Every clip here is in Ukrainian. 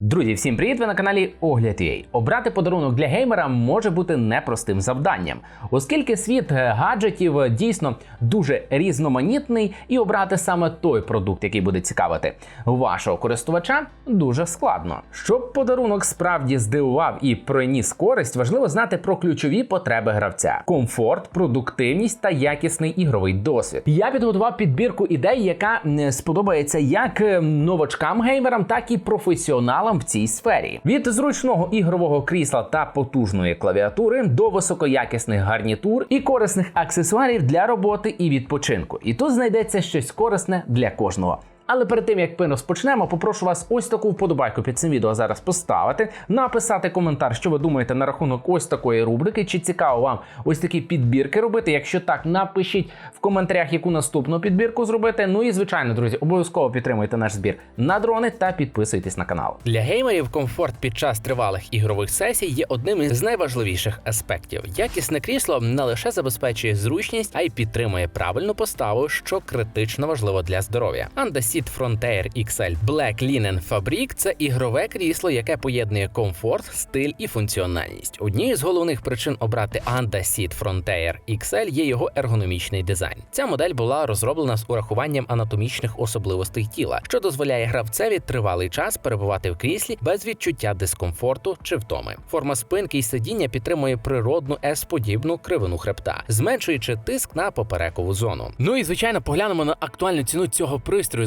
Друзі, всім привіт! Ви на каналі Огляд.ua. Обрати подарунок для геймера може бути непростим завданням, оскільки світ е, гаджетів дійсно дуже різноманітний, і обрати саме той продукт, який буде цікавити вашого користувача, дуже складно. Щоб подарунок справді здивував і приніс користь, важливо знати про ключові потреби гравця: комфорт, продуктивність та якісний ігровий досвід. Я підготував підбірку ідей, яка сподобається як е, новачкам геймерам, так і професіоналам в цій сфері. Від зручного ігрового крісла та потужної клавіатури до високоякісних гарнітур і корисних аксесуарів для роботи і відпочинку. І тут знайдеться щось корисне для кожного. Але перед тим як ми розпочнемо, попрошу вас ось таку вподобайку під цим відео зараз поставити, написати коментар, що ви думаєте на рахунок ось такої рубрики, чи цікаво вам ось такі підбірки робити. Якщо так, напишіть в коментарях, яку наступну підбірку зробити. Ну і звичайно, друзі, обов'язково підтримуйте наш збір на дрони та підписуйтесь на канал. Для геймерів комфорт під час тривалих ігрових сесій є одним із найважливіших аспектів. Якісне крісло не лише забезпечує зручність, а й підтримує правильну поставу, що критично важливо для здоров'я. Andasit Frontier XL Black Linen Fabric – це ігрове крісло, яке поєднує комфорт, стиль і функціональність. Однією з головних причин обрати Andasit Frontier XL є його ергономічний дизайн. Ця модель була розроблена з урахуванням анатомічних особливостей тіла, що дозволяє гравцеві тривалий час перебувати в кріслі без відчуття дискомфорту чи втоми. Форма спинки і сидіння підтримує природну S-подібну кривину хребта, зменшуючи тиск на поперекову зону. Ну і звичайно, поглянемо на актуальну ціну цього пристрою.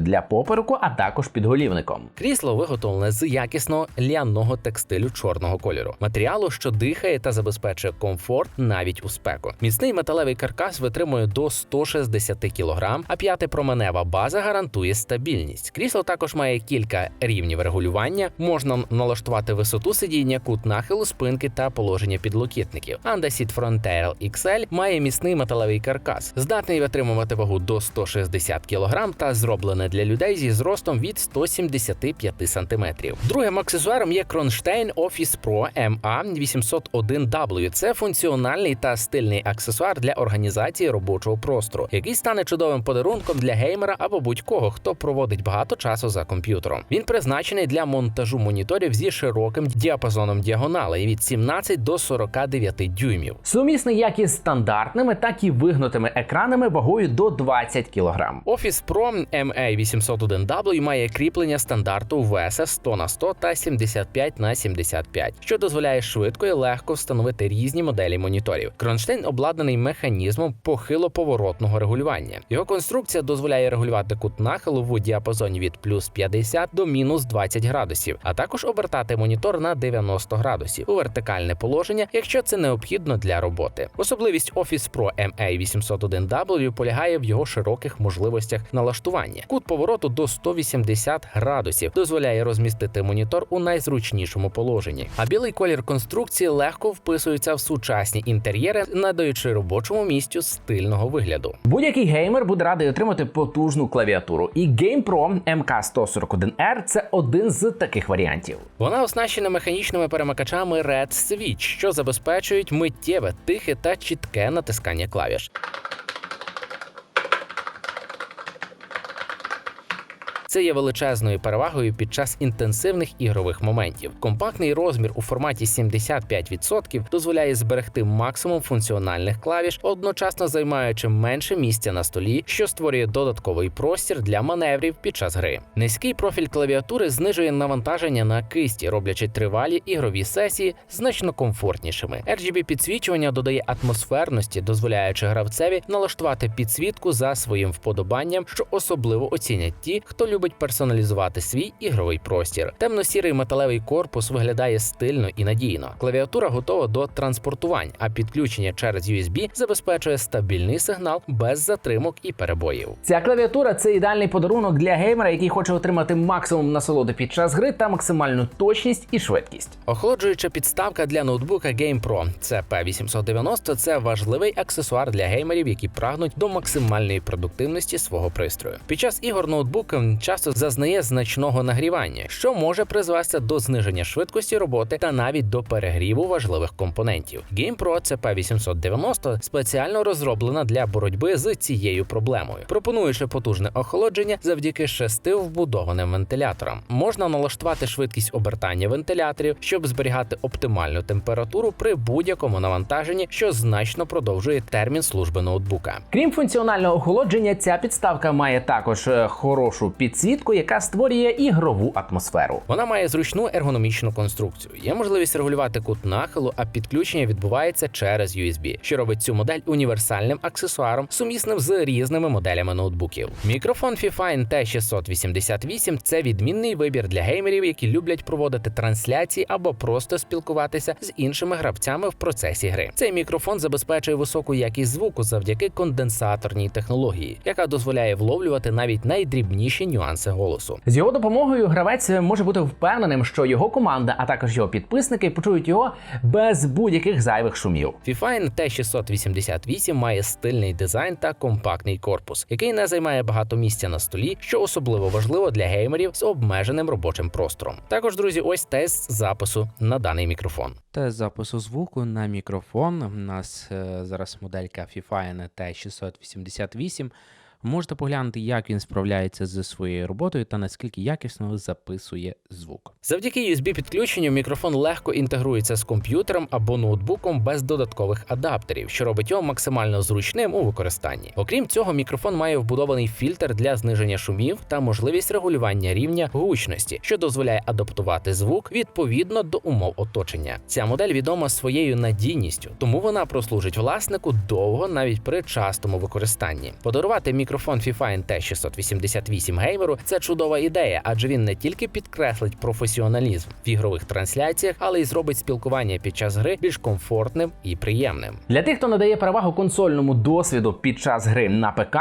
для попереку, а також підголівником. Крісло виготовлене з якісного ляного текстилю чорного кольору, матеріалу, що дихає та забезпечує комфорт навіть у спеку. Міцний металевий каркас витримує до 160 кг, а п'ятипроменева база гарантує стабільність. Крісло також має кілька рівнів регулювання. Можна налаштувати висоту сидіння, кут нахилу спинки та положення підлокітників. Andasit Frontier XL має міцний металевий каркас, здатний витримувати вагу до 160 кг та зроблене для людей зі зростом від 175 см. Другим аксесуаром є Kronstein Office Pro MA801W. Це функціональний та стильний аксесуар для організації робочого простору, який стане чудовим подарунком для геймера або будь-кого, хто проводить багато часу за комп'ютером. Він призначений для монтажу моніторів зі широким діапазоном діагоналей від 17 до 49 дюймів. Сумісний як із стандартними, так і вигнутими екранами вагою до 20 кг. Office Pro MA801W має кріплення стандарту VSS 100 на 100 та 75 на 75, що дозволяє швидко і легко встановити різні моделі моніторів. Кронштейн обладнаний механізмом похило-поворотного регулювання. Його конструкція дозволяє регулювати кут нахилу в діапазоні від плюс 50 до мінус 20 градусів, а також обертати монітор на 90 градусів у вертикальне положення, якщо це необхідно для роботи. Особливість Office Pro MA801W полягає в його широких можливостях налаштування. Кут повороту до 180 градусів дозволяє розмістити монітор у найзручнішому положенні. А білий колір конструкції легко вписується в сучасні інтер'єри, надаючи робочому місцю стильного вигляду. Будь-який геймер буде радий отримати потужну клавіатуру. І GamePro MK141R це один з таких варіантів. Вона оснащена механічними перемикачами Red Switch, що забезпечують миттєве, тихе та чітке натискання клавіш. Це є величезною перевагою під час інтенсивних ігрових моментів. Компактний розмір у форматі 75% дозволяє зберегти максимум функціональних клавіш, одночасно займаючи менше місця на столі, що створює додатковий простір для маневрів під час гри. Низький профіль клавіатури знижує навантаження на кисті, роблячи тривалі ігрові сесії значно комфортнішими. RGB підсвічування додає атмосферності, дозволяючи гравцеві налаштувати підсвітку за своїм вподобанням, що особливо оцінять ті, хто любить любить персоналізувати свій ігровий простір. Темно-сірий металевий корпус виглядає стильно і надійно. Клавіатура готова до транспортувань, а підключення через USB забезпечує стабільний сигнал без затримок і перебоїв. Ця клавіатура це ідеальний подарунок для геймера, який хоче отримати максимум насолоди під час гри та максимальну точність і швидкість. Охолоджуюча підставка для ноутбука Game Pro CP890 – це важливий аксесуар для геймерів, які прагнуть до максимальної продуктивності свого пристрою. Під час ігор ноутбук часто зазнає значного нагрівання, що може призвести до зниження швидкості роботи та навіть до перегріву важливих компонентів. Game Pro CP890 спеціально розроблена для боротьби з цією проблемою, пропонуючи потужне охолодження завдяки шести вбудованим вентиляторам. Можна налаштувати швидкість обертання вентиляторів, щоб зберігати оптимальну температуру при будь-якому навантаженні, що значно продовжує термін служби ноутбука. Крім функціонального охолодження, ця підставка має також е, хорошу підсвітку, яка створює ігрову атмосферу. Вона має зручну ергономічну конструкцію. Є можливість регулювати кут нахилу, а підключення відбувається через USB, що робить цю модель універсальним аксесуаром, сумісним з різними моделями ноутбуків. Мікрофон Fifine T688 – це відмінний вибір для геймерів, які люблять проводити трансляції або просто спілкуватися з іншими гравцями в процесі гри. Цей мікрофон забезпечує високу якість звуку завдяки конденсаторній технології, яка дозволяє вловлювати навіть найдрібніші нюанси голосу. З його допомогою гравець може бути впевненим, що його команда, а також його підписники почують його без будь-яких зайвих шумів. Fifine T688 має стильний дизайн та компактний корпус, який не займає багато місця на столі, що особливо важливо для геймерів з обмеженим робочим простором. Також, друзі, ось тест запису на даний мікрофон. Тест запису звуку на мікрофон. У нас е, зараз моделька Fifine T688. Можете поглянути, як він справляється зі своєю роботою та наскільки якісно записує звук. Завдяки USB підключенню мікрофон легко інтегрується з комп'ютером або ноутбуком без додаткових адаптерів, що робить його максимально зручним у використанні. Окрім цього, мікрофон має вбудований фільтр для зниження шумів та можливість регулювання рівня гучності, що дозволяє адаптувати звук відповідно до умов оточення. Ця модель відома своєю надійністю, тому вона прослужить власнику довго навіть при частому використанні. Подарувати мікрофон Fifine T688 геймеру це чудова ідея, адже він не тільки підкреслить професіоналізм в ігрових трансляціях, але й зробить спілкування під час гри більш комфортним і приємним. Для тих, хто надає перевагу консольному досвіду під час гри на ПК,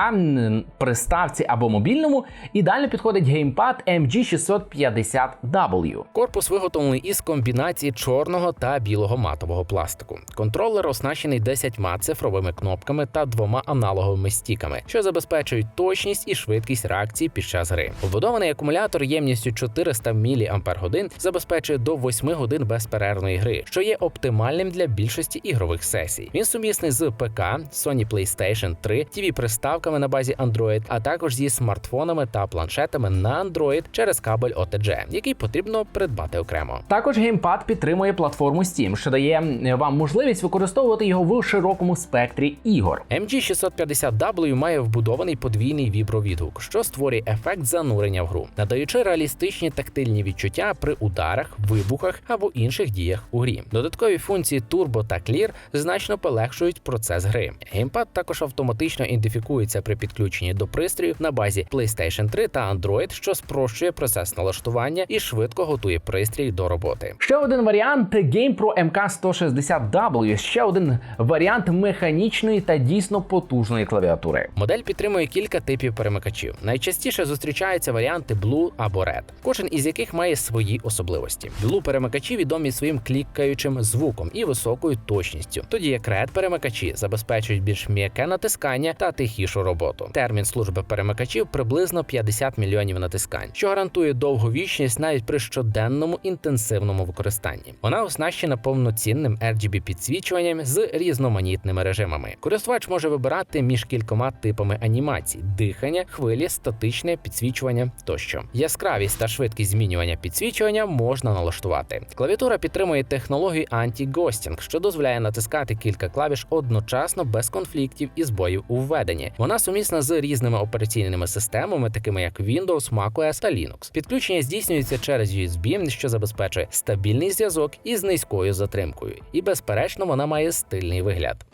приставці або мобільному, ідеально підходить геймпад MG650W. Корпус виготовлений із комбінації чорного та білого матового пластику. Контролер оснащений 10 цифровими кнопками та двома аналоговими стіками, що забезпечують точність і швидкість реакції під час гри. Вбудований акумулятор ємністю 400 мАч забезпечує до 8 годин безперервної гри, що є оптимальним для більшості ігрових сесій. Він сумісний з ПК, Sony PlayStation 3, tv приставками на базі Android, а також зі смартфонами та планшетами на Android через кабель OTG, який потрібно придбати окремо. Також геймпад підтримує платформу Steam, що дає вам можливість використовувати його в широкому спектрі ігор. MG650W має вбудований подвійний вібровідгук, що створює ефект занурення в гру, надаючи реалістичні тактильні відчуття при ударах, вибухах або інших діях у грі. Додаткові функції Turbo та Clear значно полегшують процес гри. Геймпад також автоматично ідентифікується при підключенні до пристроїв на базі PlayStation 3 та Android, що спрощує процес налаштування і швидко готує пристрій до роботи. Ще один варіант GamePro MK160W, ще один варіант механічної та дійсно потужної клавіатури. Модель підтримує кілька типів перемикачів. Найчастіше зустрічаються варіанти Blue або Red, кожен із яких має свої особливості. Blue перемикачі відомі своїм клікаючим звуком і високою точністю, тоді як Red перемикачі забезпечують більш м'яке натискання та тихішу роботу. Термін служби перемикачів приблизно 50 мільйонів натискань, що гарантує довговічність навіть при щоденному інтенсивному використанні. Вона оснащена повноцінним RGB підсвічуванням з різноманітними режимами. Користувач може вибирати між кількома типами анімацій: дихання, хвилі, статичне підсвічування тощо. Яскравість та швидкість змінювання підсвічування можна налаштувати. Клавіатура підтримує технологію анті-гостінг, що дозволяє натискати кілька клавіш одночасно без конфліктів і збоїв у введенні. Вона сумісна з різними операційними системами, такими як Windows, macOS та Linux. Підключення здійснюється через USB, що забезпечує стабільний зв'язок із низькою затримкою, і безперечно вона має стильний вигляд.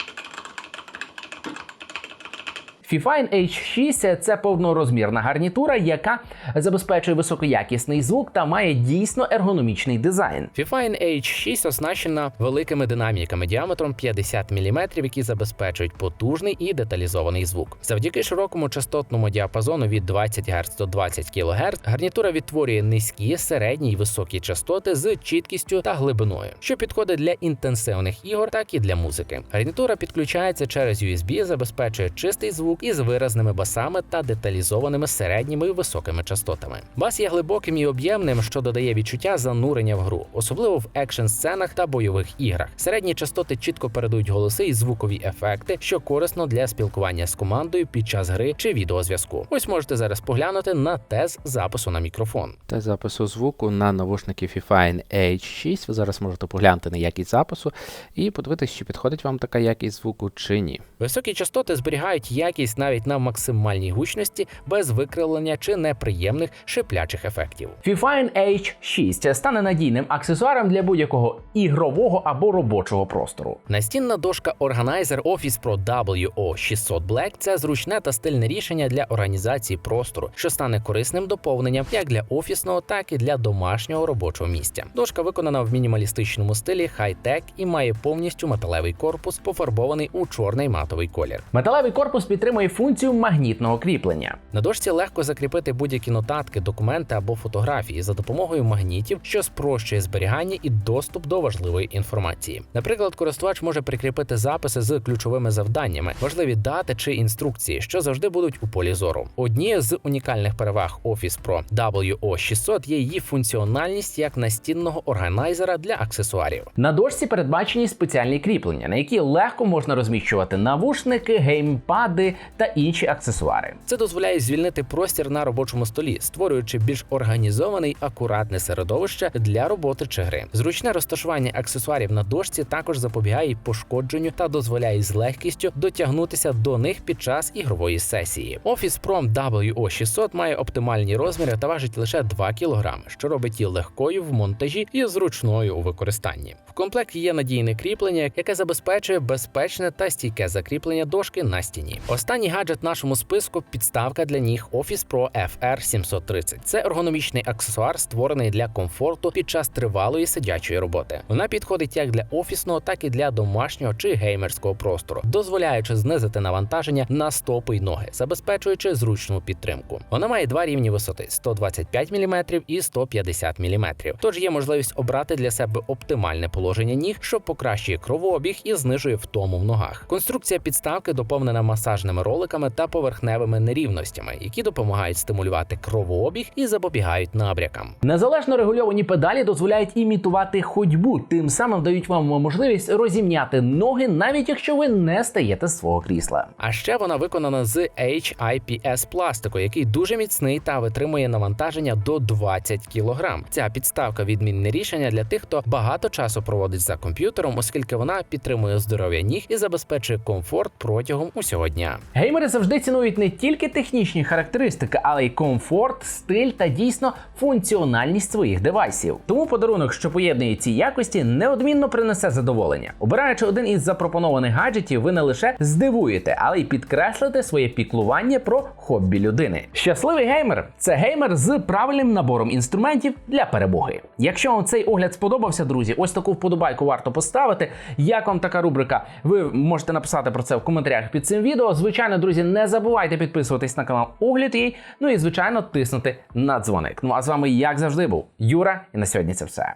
Fifine H6 – це повнорозмірна гарнітура, яка забезпечує високоякісний звук та має дійсно ергономічний дизайн. Fifine H6 оснащена великими динаміками діаметром 50 мм, які забезпечують потужний і деталізований звук. Завдяки широкому частотному діапазону від 20 Гц до 20 кГц гарнітура відтворює низькі, середні і високі частоти з чіткістю та глибиною, що підходить для інтенсивних ігор, так і для музики. Гарнітура підключається через USB, забезпечує чистий звук із виразними басами та деталізованими середніми і високими частотами. Бас є глибоким і об'ємним, що додає відчуття занурення в гру, особливо в екшн сценах та бойових іграх. Середні частоти чітко передають голоси і звукові ефекти, що корисно для спілкування з командою під час гри чи відеозв'язку. Ось можете зараз поглянути на тест запису на мікрофон. Та запису звуку на навушники Fifine H6. Ви зараз можете поглянути на якість запису і подивитися, чи підходить вам така якість звуку чи ні. Високі частоти зберігають якість навіть на максимальній гучності без викривлення чи неприємних шиплячих ефектів. Fifine H6 стане надійним аксесуаром для будь-якого ігрового або робочого простору. Настінна дошка Organizer Office Pro WO600 Black – це зручне та стильне рішення для організації простору, що стане корисним доповненням як для офісного, так і для домашнього робочого місця. Дошка виконана в мінімалістичному стилі хай-тек і має повністю металевий корпус, пофарбований у чорний матовий колір. Металевий корпус підтримує функцію магнітного кріплення. На дошці легко закріпити будь-які нотатки, документи або фотографії за допомогою магнітів, що спрощує зберігання і доступ до важливої інформації. Наприклад, користувач може прикріпити записи з ключовими завданнями, важливі дати чи інструкції, що завжди будуть у полі зору. Однією з унікальних переваг Office Pro WO600 є її функціональність як настінного органайзера для аксесуарів. На дошці передбачені спеціальні кріплення, на які легко можна розміщувати навушники, геймпади та інші аксесуари. Це дозволяє звільнити простір на робочому столі, створюючи більш організоване й акуратне середовище для роботи чи гри. Зручне розташування аксесуарів на дошці також запобігає пошкодженню та дозволяє з легкістю дотягнутися до них під час ігрової сесії. Office Pro WO600 має оптимальні розміри та важить лише 2 кг, що робить її легкою в монтажі і зручною у використанні. В комплекті є надійне кріплення, яке забезпечує безпечне та стійке закріплення дошки на стіні. Останній гаджет в нашому списку підставка для ніг Office Pro FR730. Це ергономічний аксесуар, створений для комфорту під час тривалої сидячої роботи. Вона підходить як для офісного, так і для домашнього чи геймерського простору, дозволяючи знизити навантаження на стопи й ноги, забезпечуючи зручну підтримку. Вона має два рівні висоти 125 мм і 150 мм. Тож є можливість обрати для себе оптимальне положення ніг, що покращує кровообіг і знижує втому в ногах. Конструкція підставки доповнена масажними роликами та поверхневими нерівностями, які допомагають стимулювати кровообіг і запобігають набрякам. Незалежно регульовані педалі дозволяють імітувати ходьбу, тим самим дають вам можливість розімняти ноги, навіть якщо ви не стаєте з свого крісла. А ще вона виконана з HIPS пластику, який дуже міцний та витримує навантаження до 20 кг. Ця підставка відмінне рішення для тих, хто багато часу проводить за комп'ютером, оскільки вона підтримує здоров'я ніг і забезпечує комфорт протягом усього дня. Геймери завжди цінують не тільки технічні характеристики, але й комфорт, стиль та дійсно функціональність своїх девайсів. Тому подарунок, що поєднує ці якості, неодмінно принесе задоволення. Обираючи один із запропонованих гаджетів, ви не лише здивуєте, але й підкреслите своє піклування про хобі людини. Щасливий геймер це геймер з правильним набором інструментів для перемоги. Якщо вам цей огляд сподобався, друзі, ось таку вподобайку варто поставити. Як вам така рубрика? Ви можете написати про це в коментарях під цим відео. Звичайно, друзі, не забувайте підписуватись на канал Огляд її. Ну і звичайно, тиснути на дзвоник. Ну а з вами, як завжди, був Юра, і на сьогодні це все.